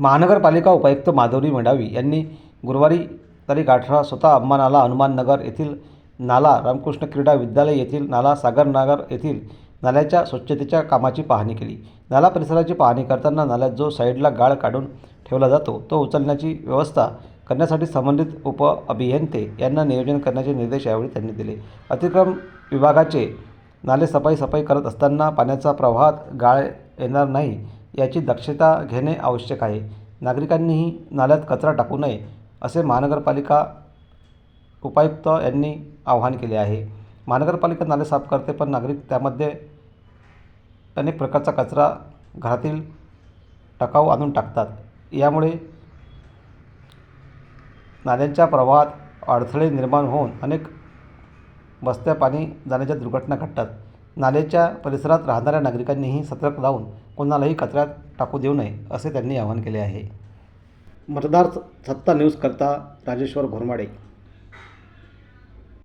महानगरपालिका उपायुक्त माधुरी मेढावी यांनी गुरुवारी तारीख अठरा स्वतः अंबानाला हनुमाननगर येथील नाला रामकृष्ण क्रीडा विद्यालय येथील नाला सागरनगर येथील नाल्याच्या स्वच्छतेच्या कामाची पाहणी केली. नाला परिसराची पाहणी करताना नाल्यात जो साईडला गाळ काढून ठेवला जातो तो उचलण्याची व्यवस्था करण्यासाठी संबंधित उप अभियंते यांना नियोजन करण्याचे निर्देश यावेळी त्यांनी दिले. अतिक्रम विभागाचे नाले सफाई सफाई करत असताना पाण्याचा प्रवाहात गाळ येणार नाही याची दक्षता घेणे आवश्यक आहे. नागरिकांनीही नाल्यात कचरा टाकू नये असे महानगरपालिका उपायुक्त यांनी आवाहन केले आहे. महानगरपालिका नाले साफ करते पण नागरिक त्यामध्ये अनेक प्रकारचा कचरा घरातील टाकाऊ आणून टाकतात. यामुळे नाल्यांच्या प्रवाहात अडथळे निर्माण होऊन अनेक बस्त्या पाणी जाण्याच्या दुर्घटना घडतात. नाल्याच्या परिसरात राहणाऱ्या नागरिकांनीही सतर्क राहून कोणालाही कचऱ्यात टाकू देऊ नये असे त्यांनी आवाहन केले आहे. मतदार सत्ता न्यूज करता राजेश्वर घोरमाडे.